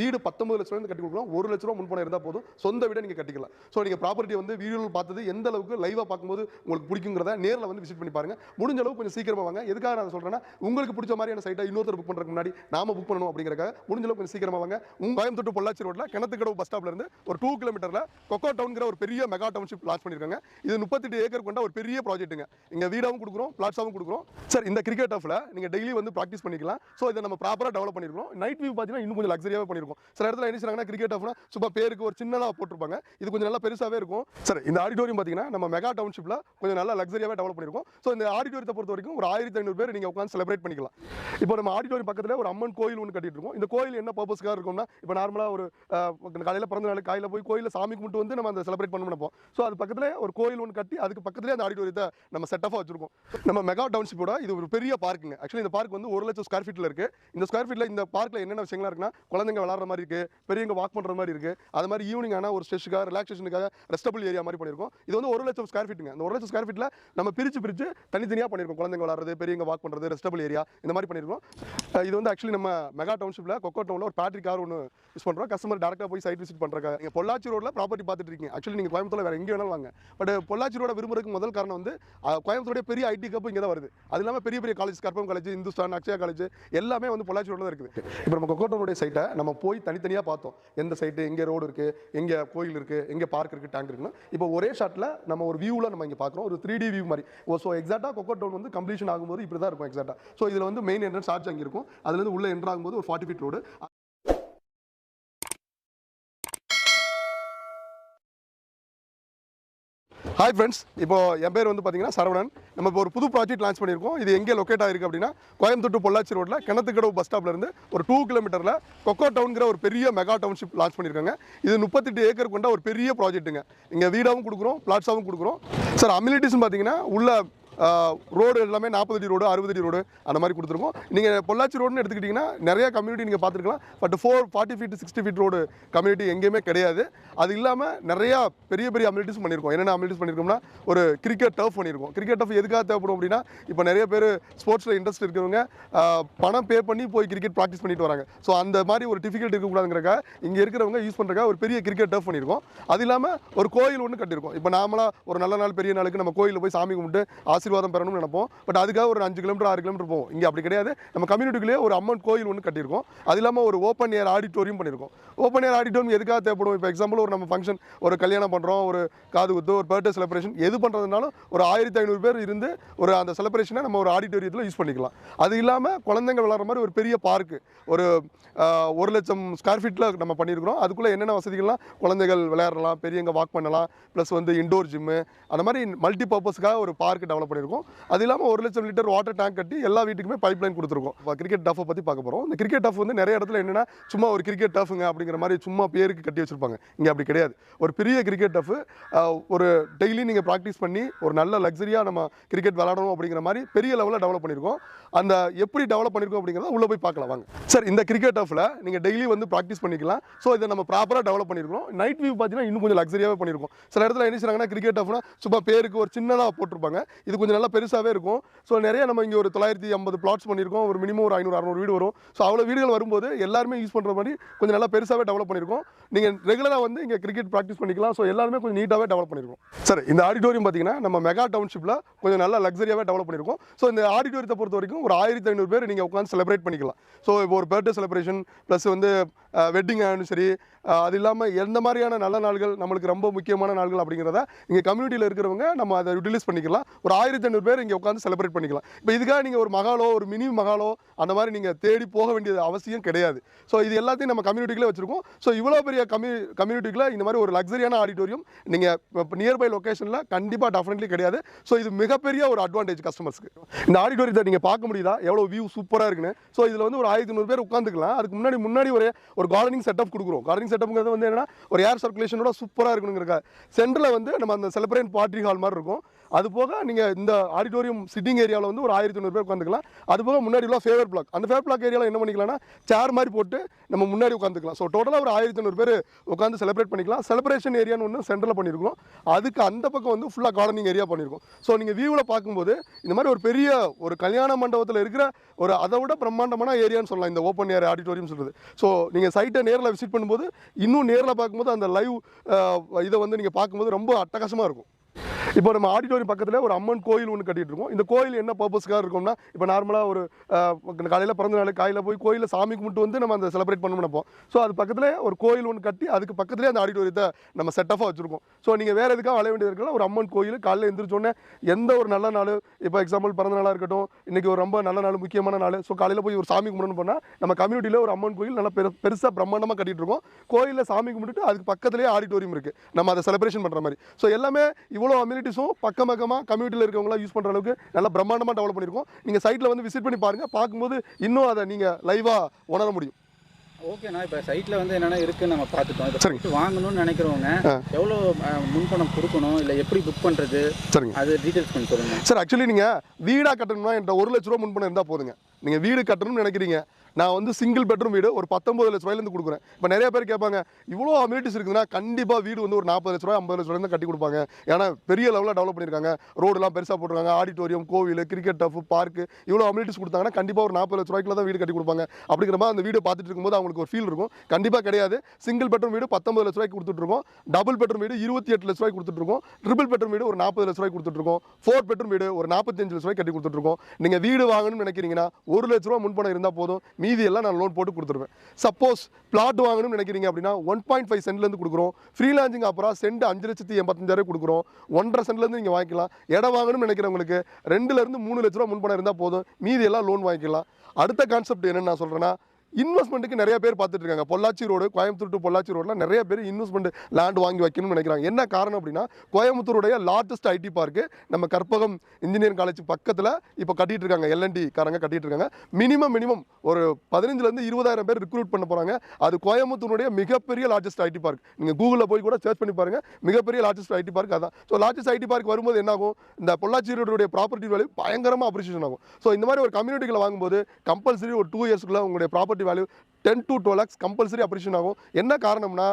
வீடு பத்தொன்பது லட்ச ரூபாய் கட்டி கொடுக்கலாம். ஒரு லட்ச ரூபா முன்பணம் இருந்தால் போதும். சொந்த வீடை நீங்கள் கட்டிக்கலாம். ஸோ நீங்கள் ப்ராப்பர்ட்டி வந்து வீடியோவில் பார்த்தது எந்த அளவுக்கு லைவாக பார்க்கும்போது உங்களுக்கு பிடிக்குங்கிறத நேரில் வந்து விசிட் பண்ணி பாருங்க. முடிஞ்ச அளவுக்கு கொஞ்சம் சீக்கிரமாக வாங்க. எதுக்காக நான் சொல்கிறேன்னா உங்களுக்கு பிடிச்ச மாதிரியான சைட்டை இன்னொருத்தர் புக் பண்ணுறதுக்கு முன்னாடி நாம புக் பண்ணணும் அப்படிங்கிறக்காக முடிஞ்ச அளவுக்கு கொஞ்சம் சீக்கிரமாக வாங்க. உங்க கோயம்புத்தூர் பொள்ளாச்சி ரோட்ல கிணத்துக்கடவு பஸ் ஸ்டாப்ல இருந்து ஒரு டூ கிலோமீட்டரில் கொக்கோ டவுன்கிற ஒரு பெரிய மெகா டவுன்ஷிப் லான்ச் பண்ணிருக்காங்க. இது முப்பத்தெட்டு ஏக்கர் கொண்ட ஒரு பெரிய ப்ராஜெக்ட்டுங்க இங்கே வீடாகவும் கொடுக்குறோம் பிளாட்ஸாகவும் கொடுக்குறோம். சார் இந்த கிரிக்கெட் டஃப்ல நீங்கள் டெய்லி வந்து ப்ராக்டிஸ் பண்ணிக்கலாம். ஸோ இதை நம்ம ப்ராப்பராக டெவலப் பண்ணிருக்கோம் நைட் வியூ பார்த்தீங்கன்னா இன்னும் கொஞ்சம் லக்ஸரியாவே பண்ணிருக்கோம். சில இடத்துல என்ன செய்றாங்கன்னா கிரிக்கெட் ஆஃப்னா சும்மா பேருக்கு ஒரு சின்னதாக போட்டிருப்பாங்க. இது கொஞ்சம் நல்லா பெருசாவே இருக்கும். சார் இந்த ஆடிட்டோரியம் பார்த்தீங்கன்னா நம்ம மெகா டவுன்ஷிப்ல கொஞ்சம் நல்லா லக்ஸரியாவே டெவலப் பண்ணியிருக்கோம். ஸோ இந்த ஆடிட்டோரியத்தை பொறுத்த வரைக்கும் ஒரு ஆயிரத்தி ஐநூறு பேர் நீங்க உட்காந்து செலிப்ரேட் பண்ணிக்கலாம். இப்போ நம்ம ஆடிட்டோரியம் பக்கத்துல ஒரு அம்மன் கோயில் ஒன்று கட்டிட்டு இருக்கோம். இந்த கோயில் என்ன பர்பஸ்க்காக இருக்கும்னா இப்போ நார்மலாக ஒரு காலையில் காலையில பிறந்த நாள் காலையில் போய் கோயிலில் சாமி கும்பிட்டு வந்து நம்ம அந்த செலிப்ரேட் பண்ண நினைப்போம். ஸோ அது பக்கத்துல ஒரு கோயில் ஒன்று கட்டி அதுக்கு பக்கத்துலேயே அந்த ஆடிட்டோரியத்தை நம்ம செட்டப்பாக வச்சிருக்கோம். நம்ம மெகா டவுன்ஷிப்போட இது ஒரு பெரிய பார்க்குங்க ஆக்சுவலி இந்த பார்க் வந்து ஒரு லட்சம் ஸ்கொயர் ஃபீட்டில் இருக்கு. இந்த ஸ்கொயர் ஃபீட்டில் இந்த பார்க்கில் என்னென்ன விஷயங்களா இருக்குன்னா குழந்தைங்க விளாட்ற மாதிரி இருக்குது பெரியவங்க வாக் பண்ணுற மாதிரி இருக்குது அது மாதிரி ஈவினிங் ஆனால் ஒரு ஸ்ட்ரெஸ்ஸுக்காக ரிலாக்ஸேஷனுக்காக ரெஸ்டபிள் ஏரியா மாதிரி பண்ணியிருக்கோம் இது வந்து ஒரு லட்சம் ஸ்கொயர் ஃபீட்டுங்க இந்த ஒரு லட்சம் ஸ்கொயர் ஃபீட்டில் நம்ம பிரித்து பிரித்து தனித்தனியாக பண்ணியிருக்கோம் குழந்தைங்க விளாட்றது பெரியவங்க வாக் பண்ணுறது ரெஸ்டபிள் ஏரியா இந்த மாதிரி பண்ணியிருக்கோம் இது வந்து ஆக்சுவலி நம்ம மெகா டவுன்ஷிப்பில் கொக்கோ டவுனில் ஒரு பேட்ரி கார் ஒன்று யூஸ் பண்ணுறோம் கஸ்டமர் டேரெக்டாக போய் சைட் விசிட் பண்ணுறாங்க நீங்கள் பொள்ளாச்சி ரோட்டில் ப்ராப்பர்ட்டி பார்த்துட்டு இருக்கீங்க. ஆக்சுவலி நீங்கள் கோயம்புத்தூர்ல வேறு எங்கே வேணாலும் வாங்க. பட் பொள்ளாச்சி ரோட விரும்புறதுக்கு முதல் காரணம் வந்து கோயம்புத்தூருடைய பெரிய ஐடி கப்பு இங்கே தான் வருது. அது இல்லாமல் பெரிய பெரிய காலேஜ் கற்பம் காலேஜ் இந்துஸ்தான் அக்ஷயா காலேஜ் எல்லாமே வந்து பொள்ளாச்சி ரோட்டில் தான் இருக்குது. இப்போ நம்ம கொக்கோட்டோனுடைய சைட்டை நம்ம போய் தனித்தனியாக பார்த்தோம். எந்த சைட்டு எங்கே ரோடு இருக்குது எங்கே கோயில் இருக்குது எங்கே பார்க் இருக்குது டேங்க் இருக்குன்னு. இப்போ ஒரே ஷாட்டில் நம்ம ஒரு வியூவில் நம்ம இங்கே பார்க்குறோம். ஒரு த்ரீ டி வியூ மாதிரி. ஸோ எக்ஸாக்டாக கொக்கோ டவுன் வந்து கம்ப்ளீஷன் ஆகும்போது இப்படி தான் இருக்கும் எக்ஸாக்டாக ஸோ இதில் வந்து மெயின் என்ட்ரன்ஸ் சார்ஜ் அங்கே இருக்கும். அதுலேருந்து உள்ளே என்ட்ரு ஆகும்போது ஒரு forty feet road hi friends இப்போ என் பேர் வந்து பார்த்தீங்கன்னா சரவணன். நம்ம இப்போ ஒரு புது ப்ராஜெக்ட் லான்ச் பண்ணியிருக்கோம். இது எங்கே லொக்கேட் ஆயிருக்கு அப்படின்னா கோயம்புத்தூர் பொள்ளாச்சி ரோட்டில் கிணத்துக்கடவு பஸ் ஸ்டாப்லேருந்து ஒரு டூ கிலோமீட்டரில் கொக்கோ டவுன்கிற ஒரு பெரிய மெகா டவுன்ஷிப் லான்ச் பண்ணியிருக்காங்க. இது முப்பத்தெட்டு ஏக்கர் கொண்ட ஒரு பெரிய ப்ராஜெக்ட்டுங்க இங்கே வீடாகவும் கொடுக்குறோம் பிளாட்ஸாகவும் கொடுக்குறோம். சார் அம்யூனிட்டிஸ்னு பார்த்தீங்கன்னா உள்ள ரோடு எல்லாமே நாற்பது அடி ரோடு அறுபது அடி ரோடு அந்த மாதிரி கொடுத்துருக்கோம். நீங்கள் பொள்ளாச்சி ரோடுன்னு எடுத்துக்கிட்டிங்கன்னா நிறைய கம்யூனிட்டி நீங்கள் பார்த்துருக்கலாம். But four forty feet sixty feet road community எங்கேயுமே கிடையாது. அது இல்லாமல் நிறையா பெரிய பெரிய அம்யூனிட்டிஸ் பண்ணியிருக்கோம். என்னென்ன அம்யூனிட்டிஸ் பண்ணியிருக்கோம்னா ஒரு கிரிக்கெட் டர்ஃப் பண்ணியிருக்கோம். கிரிக்கெட் டர்ஃப் எதுக்காக தேவைப்படும் அப்படின்னா இப்போ நிறைய பேர் ஸ்போர்ட்ஸில் இன்ட்ரெஸ்ட் இருக்கிறவங்க பணம் பே பண்ணி போய் கிரிக்கெட் ப்ராக்டிஸ் பண்ணிட்டு வராங்க. ஸோ அந்த மாதிரி ஒரு டிஃபிகல்ட் இருக்கக்கூடாதுங்கிறக்கா இங்கே இருக்கிறவங்க யூஸ் பண்ணுறக்கா ஒரு பெரிய கிரிக்கெட் டர்ஃப் பண்ணியிருக்கோம். அது இல்லாமல் ஒரு கோயில் ஒன்று கட்டியிருக்கோம். இப்போ நாமளாக ஒரு நல்ல நாள் பெரிய நாளுக்கு நம்ம கோயிலில் போய் சாமி கும்பிட்டு ஆசீர்வாதம் பெறணும்னு நினைப்போம். பட் அதுக்காக ஒரு அஞ்சு கிலோமீட்டர் ஆறு கிலோமீட்டர் போவோம். இங்கே அப்படி கிடையாது. நம்ம கம்யூனிட்டிக்குள்ளேயே ஒரு அம்மன் கோயில் ஒன்று கட்டியிருக்கோம். அது இல்லாமல் ஒரு ஓப்பன் ஏர் ஆடிட்டோரியம் பண்ணியிருக்கோம். ஓப்பன் ஏர் ஆடிட்டோரியம் எதுக்காக தேவைப்படும்? இப்போ எக்ஸாம்பிள் ஒரு நம்ம ஃபங்க்ஷன் ஒரு கல்யாணம் பண்ணுறோம் ஒரு காது குத்து ஒரு பர்த்டே செலிப்ரேஷன் எது பண்ணுறதுனாலும் ஒரு ஆயிரத்தி ஐநூறு பேர் இருந்து ஒரு அந்த செலிப்ரேஷனை நம்ம ஒரு ஆடிட்டோரியத்தில் யூஸ் பண்ணிக்கலாம். அது இல்லாமல் குழந்தைங்க விளாட்ற மாதிரி ஒரு பெரிய பார்க்கு ஒரு ஒரு லட்சம் ஸ்கொயர் ஃபீட்டில் நம்ம பண்ணியிருக்கிறோம். அதுக்குள்ளே என்னென்ன வசதிகள்லாம் குழந்தைகள் விளையாடலாம் பெரியவங்க வாக் பண்ணலாம் ப்ளஸ் வந்து இண்டோர் ஜிம்மு அந்த மாதிரி மல்டி பர்பஸ்க்காக ஒரு பார்க் டெவலப் பண்ணி பண்ணியிருக்கோம். அது இல்லாமல் ஒரு லட்சம் லிட்டர் வாட்டர் டேங்க் கட்டி எல்லா வீட்டுக்குமே பைப் லைன் கொடுத்துருக்கோம். இப்போ கிரிக்கெட் டஃபை பற்றி பார்க்க போகிறோம் இந்த கிரிக்கெட் டஃப் வந்து நிறைய இடத்துல என்னென்னா சும்மா ஒரு கிரிக்கெட் டஃபுங்க அப்படிங்கிற மாதிரி சும்மா பேருக்கு கட்டி வச்சிருப்பாங்க. இங்கே அப்படி கிடையாது. ஒரு பெரிய கிரிக்கெட் டஃப் ஒரு டெய்லி நீங்கள் ப்ராக்டிஸ் பண்ணி ஒரு நல்ல லக்ஸரியாக நம்ம கிரிக்கெட் விளாடணும் அப்படிங்கிற மாதிரி பெரிய லெவலில் டெவலப் பண்ணியிருக்கோம். அந்த எப்படி டெவலப் பண்ணியிருக்கோம் அப்படிங்கிறத உள்ளே போய் பார்க்கலாம் வாங்க. சார் இந்த கிரிக்கெட் டஃபில் நீங்கள் டெய்லி வந்து ப்ராக்டிஸ் பண்ணிக்கலாம். ஸோ இதை நம்ம ப்ராப்பராக டெவலப் பண்ணியிருக்கோம் நைட் வியூ பார்த்தீங்கன்னா இன்னும் கொஞ்சம் லக்ஸரியாகவே பண்ணியிருக்கோம். சில இடத்துல என்ன செய்றாங்கன்னா கிரிக்கெட் டஃப்னா சும்மா பேருக்கு ஒரு சின்னதாக போட்டிருப்பாங்க. இது கொஞ்சம் நல்லா பெருசாகவே இருக்கும். ஸோ நிறைய நம்ம இங்கே ஒரு தொள்ளாயிரத்தி ஐம்பது பிளாட்ஸ் பண்ணியிருக்கோம். ஒரு மினிமம் ஒரு ஐநூறு அறநூறு வீடு வரும். ஸோ அவ்வளோ வீடுகள் வரும்போது எல்லாருமே யூஸ் பண்ணுற மாதிரி கொஞ்சம் நல்லா பெருசாகவே டெவலப் பண்ணியிருக்கோம். நீங்கள் ரெகுலராக வந்து இங்கே கிரிக்கெட் ப்ராக்டிஸ் பண்ணிக்கலாம். ஸோ எல்லாருமே கொஞ்சம் நீட்டாகவே டெவலப் பண்ணியிருக்கோம். சார் இந்த ஆடிட்டோரியம் பார்த்தீங்கன்னா நம்ம மெகா டவுன்ஷிப்பில் கொஞ்சம் நல்லா லக்ஸரியாகவே டெவலப் பண்ணியிருக்கோம். ஸோ இந்த ஆடிட்டோரியத்தை பொறுத்த வரைக்கும் ஒரு ஆயிரத்தி ஐநூறு பேர் நீங்கள் உட்காந்து செலிப்ரேட் பண்ணிக்கலாம். ஸோ இப்போ ஒரு பர்த்டே செலிப்ரேஷன் ப்ளஸ் வந்து வெட்டிங் ஆனும் சரி அது இல்லாமல் எந்த மாதிரியான நல்ல நாள்கள் நம்மளுக்கு ரொம்ப முக்கியமான நாள்கள் அப்படிங்கிறத இங்கே கம்யூனிட்டியில் இருக்கிறவங்க நம்ம அதை யூட்டிலைஸ் பண்ணிக்கலாம். ஒரு ஆயிரத்தி ஐநூறு பேர் இங்கே உட்காந்து செலிப்ரேட் பண்ணிக்கலாம். இப்போ இதுக்காக நீங்கள் ஒரு மகாலோ ஒரு மினி மகாலோ அந்த மாதிரி நீங்கள் தேடி போக வேண்டியது அவசியம் கிடையாது. ஸோ இது எல்லாத்தையும் நம்ம கம்யூனிட்டிகளே வச்சுருக்கோம். ஸோ இவ்வளோ பெரிய கம்யூ கம்யூனிட்டிக்குள்ளே இந்த மாதிரி ஒரு லக்ஸரியான ஆடிட்டோரியம் நீங்கள் இப்போ நியர்பை லொக்கேஷனில் கண்டிப்பாக டெஃபினெட்லி கிடையாது. ஸோ இது மிகப்பெரிய ஒரு அட்வான்டேஜ் கஸ்டமர்ஸ்க்கு இந்த ஆடிட்டோரியத்தை நீங்கள் பார்க்க முடியுதா? எவ்வளோ வியூ சூப்பராக இருக்குன்னு. ஸோ இதில் வந்து ஒரு ஆயிரத்தி நூறு பேர் உட்காந்துக்கலாம் அதுக்கு முன்னாடி முன்னாடி ஒரு ஒரு கார்டனிங் செட்டப் கொடுக்குறோம். கார்டனிங் செட்டப்ங்கிறது வந்து என்னன்னா ஒரு ஏர் சர்க்குலேஷனோட சூப்பராக இருக்கணுங்கிறக்கா சென்டரில் வந்து நம்ம அந்த செலிப்ரேட் பார்ட்டி ஹால் மாதிரி இருக்கும். அது போக நீங்கள் இந்த ஆடிட்டோரியம் சிட்டிங் ஏரியாவில் வந்து ஒரு ஆயிரத்தி ஐநூறு பேர் உட்காந்துக்கலாம் அது போக முன்னாடி உள்ள ஃபேவர் பிளாக் அந்த ஃபேவர் பிளாக் ஏரியாவில் என்ன பண்ணிக்கலாம்னா சேர் மாதிரி போட்டு நம்ம முன்னாடி உட்காந்துக்கலாம் ஸோ டோட்டலாக ஒரு ஆயிரத்தி பேர் உட்காந்து செலிப்ரேட் பண்ணிக்கலாம். செலிப்ரேஷன் ஏரியான்னு ஒன்று சென்டரில் பண்ணியிருக்கோம் அதுக்கு அந்த பக்கம் வந்து ஃபுல்லாக கார்டனிங் ஏரியா பண்ணியிருக்கோம் ஸோ நீங்கள் வியூவில் பார்க்கும்போது இந்த மாதிரி ஒரு பெரிய ஒரு கல்யாண மண்டபத்தில் இருக்கிற ஒரு அதை விட பிரம்மாண்டமான ஏரியான்னு சொல்லலாம். இந்த ஓப்பன் ஏர் ஆடிட்டோரியம் சொல்கிறது ஸோ நீங்கள் சைட்டை நேரில் விசிட் பண்ணும்போது இன்னும் நேரில் பார்க்கும்போது அந்த லைவ் இதை வந்து நீங்கள் பார்க்கும்போது ரொம்ப அட்டகாசமாக இருக்கும். இப்போ நம்ம ஆடிட்டோரியம் பக்கத்தில் ஒரு அம்மன் கோயில் ஒன்று கட்டிகிட்டு இருக்கோம். இந்த கோயில் என்ன பர்பஸ்க்காக இருக்கும்னா இப்போ நார்மலாக ஒரு காலையில் பிறந்த நாள் காலையில் போய் கோயிலில் சாமி கும்பிட்டு வந்து நம்ம அந்த செலிப்ரேட் பண்ண நினைப்போம். ஸோ அது பக்கத்தில் ஒரு கோயில் ஒன்று கட்டி அதுக்கு பக்கத்துலேயே அந்த ஆடிட்டோரியத்தை நம்ம செட்டஃபாக வச்சுருக்கோம். ஸோ நீங்கள் வேறு எதுக்காக வளைய வேண்டியது இருக்கலாம் ஒரு அம்மன் கோயில் காலையில் எழுந்திரிச்சோடனே எந்த ஒரு நல்ல நாள் இப்போ எக்ஸாம்பிள் பிறந்த நாளாக இருக்கட்டும் இன்றைக்கி ஒரு ரொம்ப நல்ல நாள் முக்கியமான நாள் ஸோ காலையில் போய் ஒரு சாமி கும்பிடணும் போனால் நம்ம கம்யூனிட்டியில் ஒரு அம்மன் கோயில் நல்லா பெரு பெருசாக பிரம்மாண்டமாக கட்டிகிட்டு இருக்கோம். கோயிலில் சாமி கும்பிட்டுட்டு அதுக்கு பக்கத்துலேயே ஆடிட்டோரியம் இருக்குது நம்ம அதை செலிப்ரேஷன் பண்ணுற மாதிரி. ஸோ எல்லாமே இவ்வளோ அம்யூனிட்டிஸும் பக்கம் பக்கமாக கம்யூனிட்டியில் இருக்கவங்களாம் யூஸ் பண்ணுற அளவுக்கு நல்லா பிரம்மாண்டமாக டெவலப் பண்ணியிருக்கோம். நீங்கள் சைட்டில் வந்து விசிட் பண்ணி பாருங்கள் பார்க்கும்போது இன்னும் அதை நீங்கள் லைவாக உணர முடியும். ஓகேண்ணா இப்போ சைட்டில் வந்து என்னென்ன இருக்குன்னு நம்ம பார்த்துட்டோம். சரிங்க. site வாங்கணும்னு நினைக்கிறவங்க. எவ்வளோ முன்பணம் கொடுக்கணும்? இல்லை எப்படி புக் பண்ணுறது சரிங்க. அது டீட்டெயில்ஸ் கொஞ்சம் சொல்லுங்க. சார் ஆக்சுவலி நீங்கள் வீடாக கட்டணும்னா என்கிட்ட ஒரு லட்ச ரூபா முன்பணம் இருந்தால் போதுங்க. நீங்கள் வீடு கட்டணும்னு நினைக்கிறீங்க. நான் வந்து சிங்கிள் பெட்ரூம் வீடு ஒரு பத்தொம்பது லட்ச ரூபாயிலேருந்து கொடுக்குறேன். இப்போ நிறைய பேர் கேட்பாங்க இவ்வளோ அம்யூனிட்டிஸ் இருக்குதுன்னா கண்டிப்பாக வீடு வந்து ஒரு நாற்பது லட்ச ரூபாய் ஐம்பது லட்ச ரூபாய் கட்டி கொடுப்பாங்க. ஏன்னா பெரிய லெவலில் டெவலப் பண்ணியிருக்காங்க. ரோடுலாம் பெருசாக போட்டுருக்காங்க. ஆடிட்டோரியம் கோவில் கிரிக்கெட் டஃப் பார்க்கு இவ்வளோ அம்யூனிட்டிஸ் கொடுத்தாங்கன்னா கண்டிப்பாக ஒரு நாற்பது லட்ச ரூபாய்க்குள்ள தான் வீடு கட்டி கொடுப்பாங்க. அப்படிங்கிற மாதிரி அந்த வீடு பார்த்துட்டு இருக்கும்போது அவங்களுக்கு ஒரு ஃபீல் இருக்கும். கண்டிப்பாக கிடையாது. சிங்கிள் பெட்ரூம் வீடு பத்தொம்பது லட்ச ரூபாய்க்கு கொடுத்துட்ருக்கோம் டபுள் பெட்ரூம் வீடு இருபத்தி எட்டு லட்ச ரூபாய் கொடுத்துட்ருக்கோம் ட்ரிபிள் பெட்ரூம் வீடு ஒரு நாற்பது லட்ச ரூபாய் கொடுத்துட்ருக்கோம் ஃபோர் பெட்ரூம் வீடு ஒரு நாற்பத்தஞ்சு லட்ச ரூபாய்க்கு கட்டி கொடுத்துட்ருக்கோம் நீங்கள் வீடு வாங்கணும்னு நினைக்கிறீங்கன்னா ஒரு லட்ச ரூபா முன்பணம் இருந்தால் போதும். மீதி எல்லாம் நான் லோன் போட்டு கொடுத்துருவேன். சப்போஸ் பிளாட் வாங்கணும்னு நினைக்கிறீங்க அப்படின்னா ஒன் பாயிண்ட் ஃபைவ் சென்ட்லேருந்து கொடுக்குறோம். ஃப்ரீலான்சிங் அப்புறம் சென்ட் அஞ்சு லட்சத்தி எண்பத்தஞ்சாயிரம் கொடுக்குறோம். ஒன்றரை சென்ட்லேருந்து நீங்கள் வாங்கிக்கலாம். இடம் வாங்கணும்னு நினைக்கிறவங்களுக்கு ரெண்டுலேருந்து மூணு லட்ச ரூபா முன்பணம் இருந்தால் போதும். மீதி எல்லாம் லோன் வாங்கிக்கலாம். அடுத்த கான்செப்ட் என்னன்னு நான் சொல்கிறேன்னா இன்வெஸ்ட்மெண்ட்டுக்கு நிறைய பேர் பார்த்துட்டு இருக்காங்க. பொள்ளாச்சி ரோடு கோயம்புத்தூர் டு பொள்ளாச்சி ரோடில் நிறைய பேர் இன்வெஸ்ட்மெண்ட் லேண்ட் வாங்கி வைக்கணும்னு நினைக்கிறாங்க. என்ன காரணம் அப்படின்னா கோயம்புத்தூருடைய லார்ஜஸ்ட் ஐடி பார்க்கு நம்ம கற்பகம் இன்ஜினியரிங் காலேஜ் பக்கத்தில் இப்போ கட்டிட்டு இருக்காங்க. எல்என்டி காரங்க கட்டிட்டு இருக்காங்க. மினிமம் மினிமம் ஒரு பதினஞ்சுலேருந்து இருபதாயிரம் பேர் ரிக்ரூட் பண்ண போகிறாங்க அது கோயம்புத்தூருடைய மிகப்பெரிய லார்ஜஸ்ட் ஐடி பார்க் நீங்கள் கூகுளில் போய் கூட சர்ச் பண்ணி பாருங்க. மிகப்பெரிய லார்ஜஸ்ட் ஐடி பார்க் அதான். ஸோ லார்ஜஸ்ட் ஐடி பார்க் வரும்போது என்ன ஆகும்? இந்த பொள்ளாச்சி ரோடுடைய ப்ராப்பர்ட்டி வேல்யூ பயங்கரமாக அப்ரிசியேஷன் ஆகும். ஸோ இந்த மாதிரி ஒரு கம்யூனிட்டிகளை வாங்கும்போது கம்பல்சரி ஒரு டூ இயர்ஸ்க்குள்ள உங்களுடைய property value ten to twelve lakhs compulsory appreciation ஆகும். என்ன காரணம்னா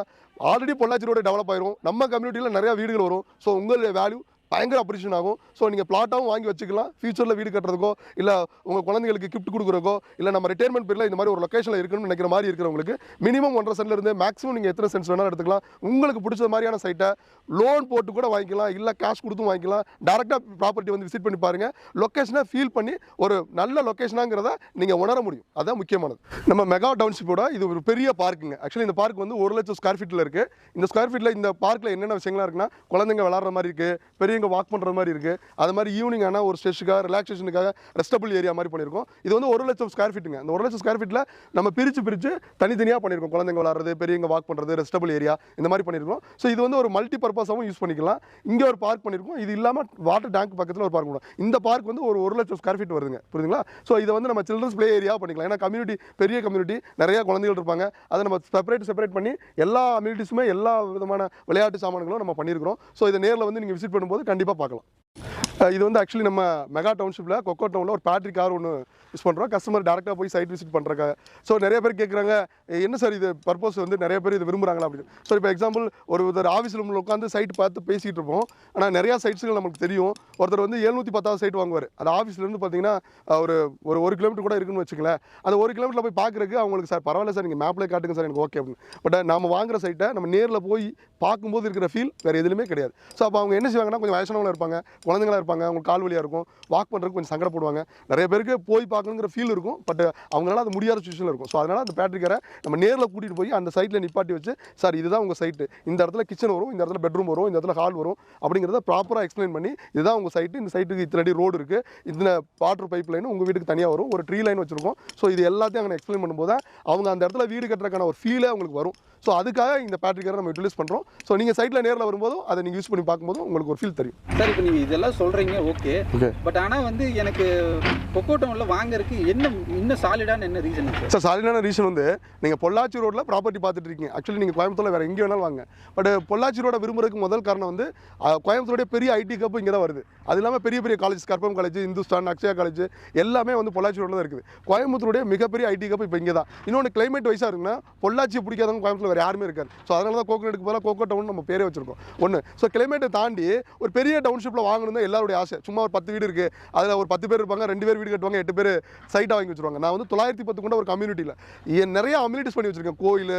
ஆல்ரெடி பொள்ளாச்சி ரோடு டெவலப் ஆயிரும். நம்ம கம்யூனிட்டியில் நிறைய வீடுகள் வரும். ஸோ உங்களுடைய வேல்யூ பயங்கர அப்ரிஷியேஷன் ஆகும். ஸோ நீங்கள் பிளாட்டாகவும் வாங்கி வச்சுக்கலாம். ஃபியூச்சரில் வீடு கட்டுறதுக்கோ இல்லை உங்கள் குழந்தைங்களுக்கு கிஃப்ட் கொடுக்குறக்கோ இல்லை நம்ம ரிட்டைர்மெண்ட் பீரியடில் இந்த மாதிரி ஒரு லொக்கேஷனில் இருக்கணும்னு நினைக்கிற மாதிரி இருக்கிறவங்களுக்கு மினிமம் ஒன்றரை சென்ட்லேருந்து மேக்ஸிமம் நீங்கள் எத்தனை சென்ட்ஸ் வேணாலும் எடுத்துக்கலாம். உங்களுக்கு பிடிச்ச மாதிரியான சைட்டை லோன் போட்டு கூட வாங்கிக்கலாம். இல்லை கேஷ் கொடுத்தும் வாங்கிக்கலாம். டேரெக்டாக ப்ராப்பர்ட்டி வந்து விசிட் பண்ணி பாருங்கள் லொக்கேஷனை ஃபீல் பண்ணி ஒரு நல்ல லொக்கேஷனாங்கிறத நீங்கள் உணர முடியும். அதான் முக்கியமானது. நம்ம மெகா டவுன்ஷிப்போட இது ஒரு பெரிய பார்க்குங்க ஆக்சுவலி இந்த பார்க் வந்து ஒரு லட்சம் ஸ்கொயர் ஃபீட்டில் இருக்குது இந்த ஸ்கொயர் ஃபீட்டில் இந்த பார்க்கில் என்னென்ன விஷயங்கள்லாம் இருக்குன்னா குழந்தைங்க விளாட்ற மாதிரி இருக்குது பெரிய பெரியவங்க வாக் பண்ணுற மாதிரி இருக்குது அது மாதிரி ஈவினிங் ஆனால் ஒரு ஸ்ட்ரெஷுக்காக ரிலாக்ஸேஷனுக்காக ரெஸ்டபிள் ஏரியா மாதிரி பண்ணியிருக்கோம் இது வந்து ஒரு லட்சம் ஸ்கொயர் ஃபீட்டுங்க இந்த ஒரு லட்சம் ஸ்கொயர் ஃபீட்டில் நம்ம பிரித்து பிரித்து தனித்தனியாக பண்ணியிருக்கோம் குழந்தைங்க விளாட்றது பெரியவங்க வாக் பண்ணுறது ரெஸ்டபிள் ஏரியா இந்த மாதிரி பண்ணியிருக்கோம் ஸோ இது வந்து ஒரு மல்டி பர்பஸாகவும் யூஸ் பண்ணிக்கலாம். இங்கே ஒரு பார்க் பண்ணியிருக்கோம் இது இல்லாமல் வாட்டர் டேங்க் பக்கத்தில் ஒரு பார்க் பண்ணுவோம் இந்த பார்க் வந்து ஒரு ஒரு லட்சம் ஸ்கொயர் ஃபீட் வருதுங்க. புரியுதுங்களா? ஸோ இதை வந்து நம்ம சில்ட்ரன்ஸ் ப்ளே ஏரியா பண்ணிக்கலாம். ஏன்னா கம்யூனிட்டி பெரிய கம்யூனிட்டி நிறைய குழந்தைகள் இருப்பாங்க. அதை நம்ம செப்பரேட் செப்பரேட் பண்ணி எல்லா அம்யூனிட்டிஸுமே எல்லா விதமான விளையாட்டு சாமான்களும் நம்ம பண்ணியிருக்கிறோம் ஸோ இதை நேரில் வந்து நீங்கள் விசிட் பண்ணும்போது கண்டிப்பாக பார்க்கலாம். இது வந்து ஆக்சுவலி நம்ம மெகா டவுன்ஷிப்பில் கொக்கோ டவுனில் ஒரு பேட்ரி கார் ஒன்று யூஸ் பண்ணுறோம் கஸ்டமர் டேரெக்டாக போய் சைட் விசிட் பண்ணுறாங்க ஸோ நிறைய பேர் கேட்குறாங்க என்ன சார் இது பர்பஸ் வந்து நிறைய பேர் இது விரும்புகிறாங்களா அப்படின்னு. ஸோ இப்போ எக்ஸாம்பிள் ஒரு ஒருத்தர் ஆஃபீஸில் ரூமில் உட்காந்து சைட் பார்த்து பேசிகிட்டு இருப்போம். ஆனால் நிறையா சைட்ஸுகள் நமக்கு தெரியும். ஒருத்தர் வந்து எழுநூற்றி பத்தாவது சைட் வாங்குவார். அது ஆஃபீஸ்லேருந்து பார்த்தீங்கன்னா ஒரு ஒரு ஒரு கிலோமீட்டர் கூட இருக்குன்னு வச்சுங்களேன் அந்த ஒரு கிலோமீட்டரில் போய் பார்க்குறக்கு அவங்களுக்கு சார் பரவாயில்ல சார் நீங்கள் மேப்லேயே காட்டுங்க சார் எனக்கு ஓகே அப்படின்னு. பட் நம்ம வாங்குற சைட்டை நம்ம நேரில் போய் பார்க்கும்போது இருக்கிற ஃபீல் வேறு எதுலையுமே கிடையாது. ஸோ அப்போ அவங்க என்ன செய்வாங்கன்னா கொஞ்சம் வயசானவங்களாக இருப்பாங்க. குழந்தைங்களாக இருப்பாங்க அவங்களுக்கு கால் வழியாக இருக்கும் வாக் பண்ணுறதுக்கு கொஞ்சம் சங்கடப்படுவாங்க. நிறைய பேருக்கு போய் பார்க்கணுங்கிற ஃபீல் இருக்கும் பட் அவங்களால அது முடியாத சுச்சுவேஷனில் இருக்கும். ஸோ அதனால் அந்த பேட்ரிக்கரை நம்ம நேரில் கூட்டிகிட்டு போய் அந்த சைட்டில் நிப்பாட்டி வச்சு சார் இதுதான் உங்கள் சைட்டு இந்த இடத்துல கிச்சன் வரும் இந்த இடத்துல பெட்ரூம் வரும் இந்த இடத்துல ஹால் வரும் அப்படிங்கிறத ப்ராப்பராக எக்ஸ்பிளைன் பண்ணி இதுதான் உங்கள் சைட்டு இந்த சைட்டுக்கு இத்தனை அடி ரோடு இருக்குது இத்தனை வாட்டர் பைப் லைன் உங்கள் வீட்டுக்கு தனியாக வரும். ஒரு ட்ரீ லைன் வச்சுருக்கோம். ஸோ இது எல்லாத்தையும் அங்கே எக்ஸ்பிளைன் பண்ணும்போது அவங்க அந்த இடத்துல வீடு கட்டுறதுக்கான ஒரு ஃபீலே அவங்களுக்கு வரும். ஸோ அதுக்காக இந்த பேட்ரிக்கரை நம்ம யூட்டிலைஸ் பண்ணுறோம் ஸோ நீங்கள் சைட்டில் நேரில் வரும்போதும் அதை நீங்கள் யூஸ் பண்ணி பார்க்கும்போது உங்களுக்கு ஒரு ஃபீல் தெரியும். சார் இப்போ நீங்கள் இதெல்லாம் சொல்கிறீங்க ஓகே பட் ஆனால் வந்து எனக்கு கொக்கோ டவுனில் வாங்குறதுக்கு என்ன இன்னும் சாலிடான என்ன ரீசன் சார் சாலிடான ரீசன் வந்து நீங்கள் பொள்ளாச்சி ரோட்டில் ப்ராப்பர்ட்டி பார்த்துட்டு இருக்கீங்க. ஆக்சுவலி நீங்கள் கோயம்புத்தூரில் வேறு எங்கே வேணாலும் வாங்க. பட் பொள்ளாச்சி ரோட விரும்புறதுக்கு முதல் காரணம் வந்து கோயம்புத்தூருடைய பெரிய ஐடி கப்பு இங்கே தான் வருது. அது இல்லாமல் பெரிய பெரிய காலேஜ் கற்பம் காலேஜ் இந்துஸ்தான் அக்ஷயா காலேஜ் எல்லாமே வந்து பொள்ளாச்சி ரோட்டில் தான் இருக்குது. கோயம்புத்தூருடைய மிகப்பெரிய ஐடி கப் இப்போ இங்கே தான். இன்னொன்று கிளைமேட் வைஸாக இருக்குன்னா பொள்ளாச்சி பிடிக்காதவங்க கோயம்புத்தூர் வேறு யாருமே இருக்காது ஸோ அதனால தான் கோகனட்டுக்கு போல கோகோ டவுன் நம்ம பேரே வச்சிருக்கோம். ஒன்று ஸோ கிளைமேட்டை தாண்டி ஒரு பெரிய டவுன்ஷிப்பில் வாங்கணும் தான் எல்லாருடைய ஆசை. சும்மா ஒரு பத்து வீடு இருக்குது அதில் ஒரு பத்து பேர் இருப்பாங்க ரெண்டு பேர் வீடு கட்டுவாங்க எட்டு பேர் சைட்டாக வாங்கி வச்சிருவாங்க. நான் வந்து தொள்ளாயிரத்தி பத்து கொண்ட ஒரு கம்யூனிட்டியில் நிறைய அம்யூனிட்டிஸ் பண்ணி வச்சிருக்கேன். கோயில்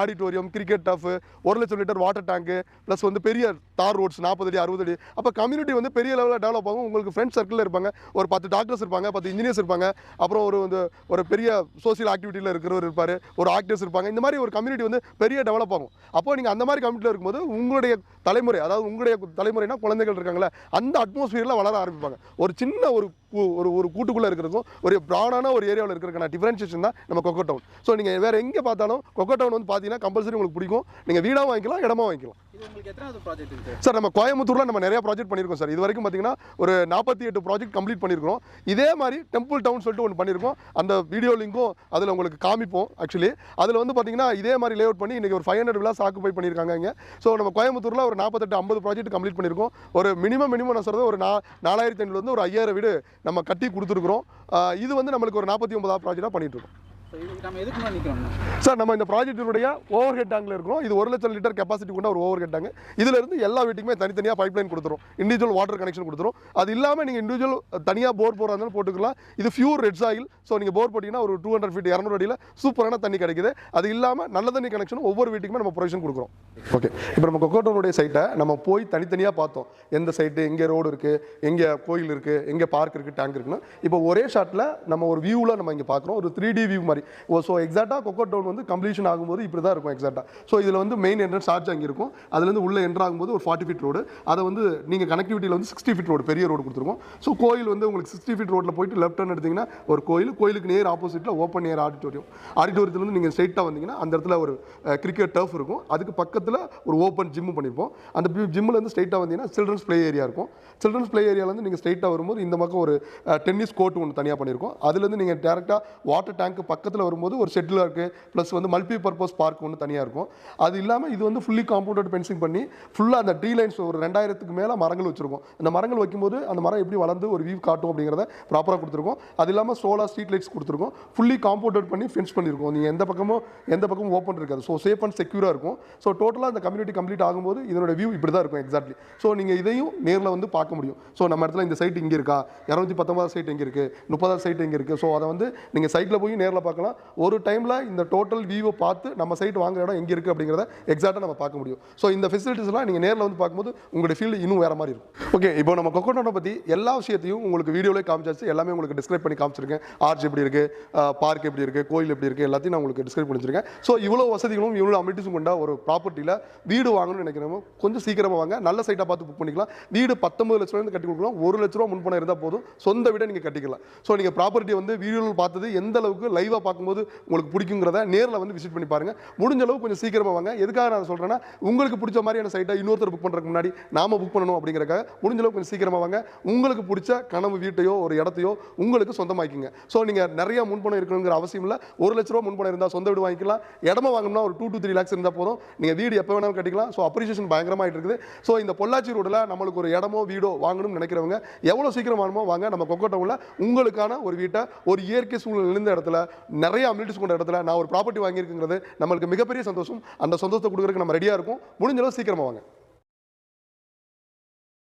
ஆடிட்டோரியம் கிரிக்கெட் டஃப் ஒரு லட்சம் லிட்டர் வாட்டர் டேங்க்கு ப்ளஸ் வந்து பெரிய தார் ரோட்ஸ் நாற்பது அடி அறுபது அடி. அப்போ கம்யூனிட்டி வந்து பெரிய லெவலில் டெவலப் ஆகும். உங்களுக்கு ஃப்ரெண்ட்ஸ் சர்க்கிளில் இருப்பாங்க. ஒரு பத்து டாக்டர்ஸ் இருப்பாங்க பத்து இன்ஜினியர்ஸ் இருப்பாங்க. அப்புறம் ஒரு வந்து ஒரு பெரிய சோசியல் ஆக்டிவிட்டியில் இருக்கிறவர் இருப்பார். ஒரு ஆக்டர்ஸ் இருப்பாங்க. இந்த மாதிரி ஒரு கம்யூனிட்டி வந்து பெரிய டெவலப் ஆகும். அப்போ நீங்கள் அந்த மாதிரி கம்யூனிட்டியில் இருக்கும்போது உங்களுடைய தலைமுறை அதாவது உங்களுடைய தலைமுறைனா குழந்தைகள் இருக்காங்களே அந்த அட்மாஸ்பியரில் வளர ஆரம்பிப்பாங்க. ஒரு சின்ன ஒரு ஒரு ஒரு கூட்டுக்குள்ளே இருக்கிறதுக்கும் ஒரு ப்ராடான ஒரு ஏரியாவில் இருக்கிறதுக்கான டிஃபரன்ஷியேஷன் தான் நம்ம கொக்கோ டவுன் ஸோ நீங்கள் வேறு எங்கே பார்த்தாலும் கொக்கோ டவுன் வந்து பார்த்தீங்கன்னா கம்பல்சரி உங்களுக்கு பிடிக்கும். நீங்கள் வீடாக வாங்கிக்கலாம் இடமா வாங்கிக்கலாம். சார் நம்ம கோயம்புத்தூரில் நம்ம நிறைய ப்ராஜெக்ட் பண்ணியிருக்கோம் சார் இது வரைக்கும் பார்த்தீங்கன்னா ஒரு நாற்பத்தி எட்டு ப்ராஜெக்ட் கம்ப்ளீட் பண்ணியிருக்கோம் இதே மாதிரி டெம்பிள் டவுன் சொல்லிட்டு ஒன்று பண்ணியிருக்கோம். அந்த வீடியோ லிங்க்கும் அதில் உங்களுக்கு காமிப்போம் ஆக்சுவலி அதில் வந்து பார்த்தீங்கன்னா இதே மாதிரி லேஅவுட் பண்ணி இன்றைக்கி ஒரு ஃபைவ் ஹண்ட்ரட் விலாஸ் ஆக்குபை பண்ணியிருக்காங்க இங்கே. ஸோ நம்ம கோயம்புத்தூரில் ஒரு நாற்பத்தெட்டு ஐம்பது ப்ராஜெக்ட் கம்ப்ளீட் பண்ணியிருக்கோம். ஒரு மினிமம் மினிமம் நான் சொல்கிறது ஒரு நா நாலாயிரத்தி ஐநூறுலேருந்து ஒரு ஐயாயிரம் வீடு நம்ம கட்டி கொடுத்துருக்குறோம். இது வந்து நம்மளுக்கு ஒரு நாற்பத்தி ஒன்பதாவது ப்ராஜெக்டாக பண்ணிகிட்ருக்கோம் சார் நம்ம இந்த ப்ராஜெக்டினுடைய ஓவர் ஹெட் டேங்கில் இருக்கிறோம். இது ஒரு லட்சம் லிட்டர் கெப்பாசிட்டி கொண்ட ஒரு ஓவர் ஹெட் டேங்க் இதிலிருந்து எல்லா வீட்டுக்குமே தனித்தனியாக பைப் லைன் கொடுத்துரும். இண்டிவிஜுவல் வாட்டர் கனெக்ஷன் கொடுத்துரும். அது இல்லாமல் நீங்கள் இண்டிவிஜுவல் தனியாக போர் போகிறா இருந்தாலும் போட்டுக்கலாம். இது ஃபியூர் ரெட் ஆயில் ஸோ நீங்கள் போர் போட்டிங்கன்னா ஒரு டூ ஹண்ட்ரட் ஃபீட் இரநூறு அடியில் சூப்பரான தண்ணி கிடைக்குது. அது இல்லாமல் நல்ல தண்ணி கனெக்ஷனும் ஒவ்வொரு வீட்டுக்குமே நம்ம ப்ரொவிஷன் கொடுக்குறோம். ஓகே இப்போ நம்ம கொக்கோட்டோனுடைய சைட்டை நம்ம போய் தனித்தனியாக பார்த்தோம். எந்த சைட்டு எங்கே ரோடு இருக்குது எங்கே கோயில் இருக்குது எங்கே பார்க் இருக்குது டேங்க் இருக்குன்னு. இப்போ ஒரே ஷாட்டில் நம்ம ஒரு வியூவில் நம்ம இங்கே பார்க்குறோம். ஒரு த்ரீ டி வியூ மாதிரி. ஸோ எக்ஸாக்டாக கொக்கோ டவுன் வந்து கம்ப்ளீஷன் ஆகும்போது இப்படி தான் இருக்கும் எக்ஸாக்டாக ஸோ இதில் வந்து மெயின் என்ட்ரன்ஸ் சார்ஜ் அங்கே இருக்கும். அதுலேருந்து உள்ளே என்ட்ரு ஆகும்போது ஒரு ஃபார்ட்டி ஃபீட் ரோடு அதை வந்து நீங்கள் கனெக்டிவிட்டியில் வந்து சிக்ஸ்டி ஃபீட் ரோடு பெரிய ரோடு கொடுத்துருக்கோம். ஸோ கோயில் வந்து உங்களுக்கு சிக்ஸ்டி ஃபீட் ரோட்டில் போயிட்டு லெஃப்ட் ஹேண்ட் எடுத்தீங்கன்னா ஒரு கோயில் கோயிலுக்கு நேர் ஆப்போசிட்டில் ஓப்பன் ஏர் ஆடிட்டோரியம் ஆடிட்டோரியத்துலேருந்து நீங்கள் ஸ்ட்ரைட்டாக வந்தீங்கன்னா அந்த இடத்துல ஒரு கிரிக்கெட் டர்ஃப் இருக்கும். அதுக்கு பக்கத்தில் ஒரு ஓப்பன் ஜிம்மு பண்ணிப்போம் அந்த ஜிம்மில் இருந்து ஸ்ட்ரைட்டாக வந்தீங்கன்னா சில்ட்ரன்ஸ் ப்ளே ஏரியா இருக்கும். சில்ட்ரன்ஸ் ப்ளே ஏரியாவிலேருந்து நீங்கள் ஸ்ட்ரைட்டாக வரும்போது இந்த பக்கம் ஒரு டென்னிஸ் கோர்ட் ஒன்று தனியாக பண்ணியிருக்கோம் அதுலேருந்து நீங்கள் டேரெக்டாக வாட்டர் டேங்க் பக்கத்தில் வரும்போது ஒரு ஷெட்டில் இருக்குது ப்ளஸ் வந்து மல்டி பர்பஸ் பார்க் ஒன்று தனியாக இருக்கும். அது இல்லாமல் இது வந்து ஃபுல்லி காம்பவுண்டட் பென்சிங் பண்ணி ஃபுல்லாக அந்த ட்ரீ லைன்ஸ் ஒரு ரெண்டாயிரத்துக்கு மேலே மரங்கள் வச்சிருக்கோம். அந்த மரங்கள் வைக்கும்போது அந்த மரம் எப்படி வளர்ந்து ஒரு வியூ காட்டும் அப்படிங்கிறத ப்ராப்பராக கொடுத்துருக்கோம். அது இல்லாமல் சோலார் ஸ்ட்ரீட் லைட்ஸ் கொடுத்துருக்கோம். ஃபுல்லி காம்பவுண்டட் பண்ணி ஃபென்ஸ் பண்ணியிருக்கோம். நீங்கள் எந்த பக்கமும் எந்த பக்கமும் ஓப்பன் இருக்காது. ஸோ சேஃப் அண்ட் செக்யூராக இருக்கும். ஸோ டோட்டலாக அந்த கம்யூனிட்டி கம்ப்ளீட் ஆகும்போது இதனோட வியூ இப்படி தான் இருக்கும் எக்ஸாக்ட்லி ஸோ நீங்கள் இதையும் நேரில் வந்து பார்க்க முடியும். ஸோ நம்ம இடத்துல இந்த சைட் இங்கே இருக்கா? இரநூத்தி பத்தொம்பதாவது சைட் எங்கே இருக்குது முப்பதாவது சைட் எங்கே இருக்குது ஸோ அதை வந்து நீங்கள் சைட்டில் போய் நேரில் பார்க்கலாம். ஒரு டைமில் இந்த டோட்டல் வியூவை பார்த்து நம்ம சைட் வாங்குற இடம் எங்கே இருக்குது அப்படிங்கிறத எக்ஸாக்டாக நம்ம பார்க்க முடியும். ஸோ இந்த ஃபெசிலிட்டிஸ்லாம் நீங்கள் நேரில் வந்து பார்க்கும்போது உங்களுடைய ஃபீல்டு இன்னும் வேறு மாதிரி இருக்கும். ஓகே இப்போ நம்ம கொக்கோட்டோனை பற்றி எல்லா விஷயத்தையும் உங்களுக்கு வீடியோவிலே காமிச்சாச்சு. எல்லாமே உங்களுக்கு டிஸ்கிரைப் பண்ணி காமிச்சிருக்கேன். ஆர்ச் எப்படி இருக்குது பார்க் எப்படி இருக்குது கோயில் எப்படி இருக்குது எல்லாத்தையும் நான் உங்களுக்கு டிஸ்கிரைப் பண்ணி வச்சிருக்கேன். ஸோ இவ்வளோ வசதிகளும் இவ்வளோ அமிட்டிஸும் கொண்ட ஒரு ப்ராப்பர்ட்டியில் வீடு வாங்கணும்னு நினைக்கிறோமோ கொஞ்சம் சீக்கிரமாக வாங்க. நல்ல சைட்டாக பார்த்து புக் பண்ணிக்கலாம். வீடு பத்தொம்பது லட்ச ரூபாய் கட்டி கொடுக்கலாம். ஒரு லட்ச ரூபா முன்பணம் இருந்தால் போதும். சொந்த வீடை நீங்கள் கட்டிக்கலாம். ஸோ நீங்கள் ப்ராப்பர்ட்டி வந்து வீடியோவில் பார்த்தது எந்த அளவுக்கு லைவாக பார்க்கும்போது உங்களுக்கு பிடிக்குங்கிறத நேரில் வந்து விசிட் பண்ணி பாருங்கள் முடிஞ்ச அளவு கொஞ்சம் சீக்கிரமாக வாங்க. எதுக்காக நான் சொல்கிறேன்னா உங்களுக்கு பிடிச்ச மாதிரியான சைட்டை இன்னொருத்தர் புக் பண்ணுறதுக்கு முன்னாடி நாம புக் பண்ணணும் அப்படிங்கிறக்காக முடிஞ்ச அளவு கொஞ்சம் சீக்கிரமாக வாங்க. உங்களுக்கு பிடிச்ச கனவு வீட்டையோ ஒரு இடத்தையோ உங்களுக்கு சொந்தமாக்கிங்க. ஸோ நீங்கள் நிறைய முன்பணம் இருக்கணுங்கிற அவசியம் இல்லை. ஒரு லட்ச ரூபா முன்பணம் இருந்தால் சொந்த வீடு வாங்கிக்கலாம். இடமா வாங்கணும்னா ஒரு டூ டூ த்ரீ லேக்ஸ் இருந்தால் போதும். நீங்கள் வீடு எப்போ வேணாலும் கட்டிக்கலாம். ஸோ அப்ரிசியேஷன் பயங்கரமாயிட்டு இருக்குது. ஸோ இந்த பொள்ளாச்சி ரோட்டில் நம்மளுக்கு ஒரு இடமோ வீடோ வாங்கணும்னு நினைக்கிறவங்க எவ்வளோ சீக்கிரம் வாங்கணுமோ வாங்க. நம்ம கொக்கோ உங்களுக்கான ஒரு வீட்டை ஒரு இயற்கை சூழ்நிலை இருந்த இடத்துல நிறைய அமிலிட்டிஸ் கொண்ட இடத்துல நான் ஒரு ப்ராப்பர்ட்டி வாங்கியிருக்குங்கிறது நம்மளுக்கு மிகப்பெரிய சந்தோஷம். அந்த சந்தோஷத்தை கொடுக்குறதுக்கு நம்ம ரெடியாக இருக்கும். முடிஞ்ச அளவு சீக்கிரமாக வாங்க.